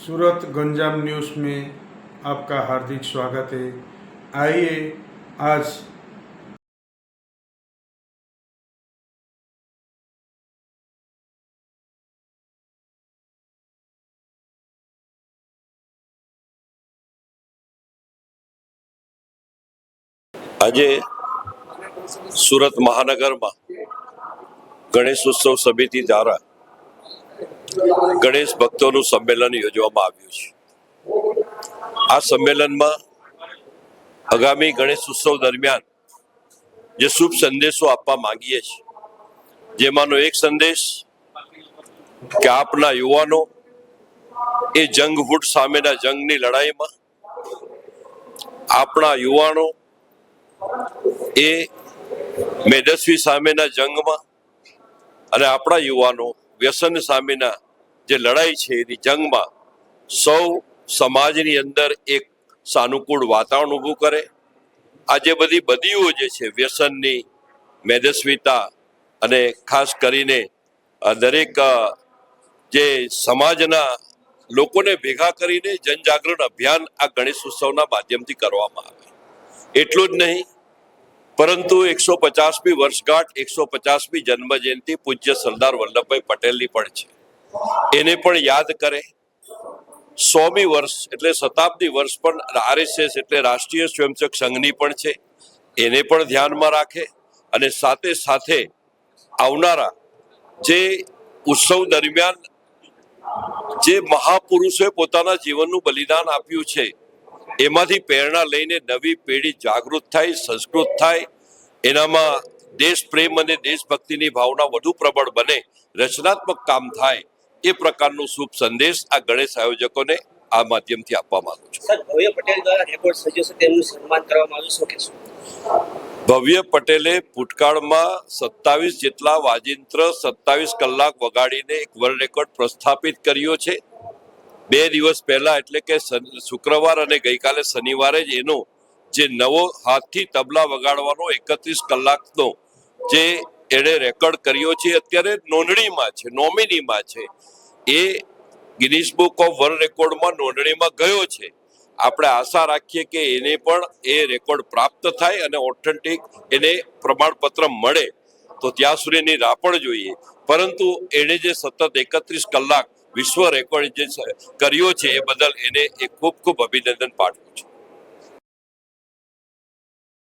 सूरत Ganjam news में आपका हार्दिक स्वागत है आइए आज આજે સુરત મહાનગરમાં ગણેશ ઉત્સવ સમિતિ દ્વારા ગણેશ ભક્તોનું સંમેલન યોજવામાં આવ્યું છે. આ સંમેલનમાં આગામી ગણેશ ઉત્સવ દરમિયાન જે શુભ સંદેશો આપવા માંગીએ છીએ, જેમાંનો એક સંદેશ કે આપના યુવાનો એ જંગ ફૂટ સામેના જંગની લડાઈમાં આપણા યુવાનો એ મેદસ્વી સામેના જંગમાં અને આપણા યુવાનો વ્યસન સામેના જે લડાઈ છે એની જંગમાં સૌ સમાજની અંદર એક સાનુકૂળ વાતાવરણ ઊભું કરે. આ જે બધી બદીઓ જે છે વ્યસનની, મેદસ્વીતા અને ખાસ કરીને દરેક જે સમાજના લોકોને ભેગા કરીને જનજાગરણ અભિયાન આ ગણેશ ઉત્સવના માધ્યમથી કરવામાં આવે. એટલું જ નહીં પરંતુ એકસો પચાસમી વર્ષગાંઠ, એકસો પચાસમી જન્મ જયંતિ પૂજ્ય સરદાર વલ્લભભાઈ પટેલની પણ છે. એને પણ યાદ કરે. સોમી વર્ષ એટલે શતાબ્દી વર્ષ પણ આરએસએસ એટલે રાષ્ટ્રીય સ્વયંસેવક સંઘની પણ છે. એને પણ ધ્યાનમાં રાખે અને સાથે સાથે આવનારા જે ઉત્સવ દરમિયાન જે મહાપુરુષોએ પોતાના જીવનનું બલિદાન આપ્યું છે એમાંથી પ્રેરણા લઈને નવી પેઢી જાગૃત થાય સંસ્કૃત થાય. એનામાં દેશ પ્રેમ અને દેશભક્તિની ભાવના વધુ પ્રબળ બને રચનાત્મક કામ થાય એ પ્રકારનો શુભ સંદેશ આ ગણેશ આયોજકોને આ માધ્યમથી આપવા માંગુ છું. સર ભવ્ય પટેલ દ્વારા રેકોર્ડ સર્જ્યો છે તેમનું સન્માન કરવામાં આવ્યું શું કહેશો? ભવ્ય પટેલે ભૂતકાળમાં સત્તાવીસ જેટલા વાજિંત્ર સત્તાવીસ કલાક વગાડીને એક વર્લ્ડ રેકોર્ડ પ્રસ્થાપિત કર્યો છે. બે દિવસ પહેલા એટલે કે શુક્રવાર અને ગઈકાલે શનિવારે જ એનો જે નવો હાથથી તબલા વગાડવાનો એકત્રીસ કલાકનો જે એણે રેકોર્ડ કર્યો છે, અત્યારે નોંધણીમાં છે, નોમિનીમાં છે. એ ગિનિસ બુક ઓફ વર્લ્ડ રેકોર્ડમાં નોંધણીમાં ગયો છે. આપણે આશા રાખીએ કે એને પણ એ રેકોર્ડ પ્રાપ્ત થાય અને ઓથેન્ટિક એને પ્રમાણપત્ર મળે. તો ત્યાં સુધીની રાહ પણ જોઈએ. પરંતુ એણે જે સતત એકત્રીસ કલાક વિશ્વ રેકોર્ડ જે કર્યો છે એ બદલ એને એ ખૂબ ખૂબ અભિનંદન પાઠવું છું.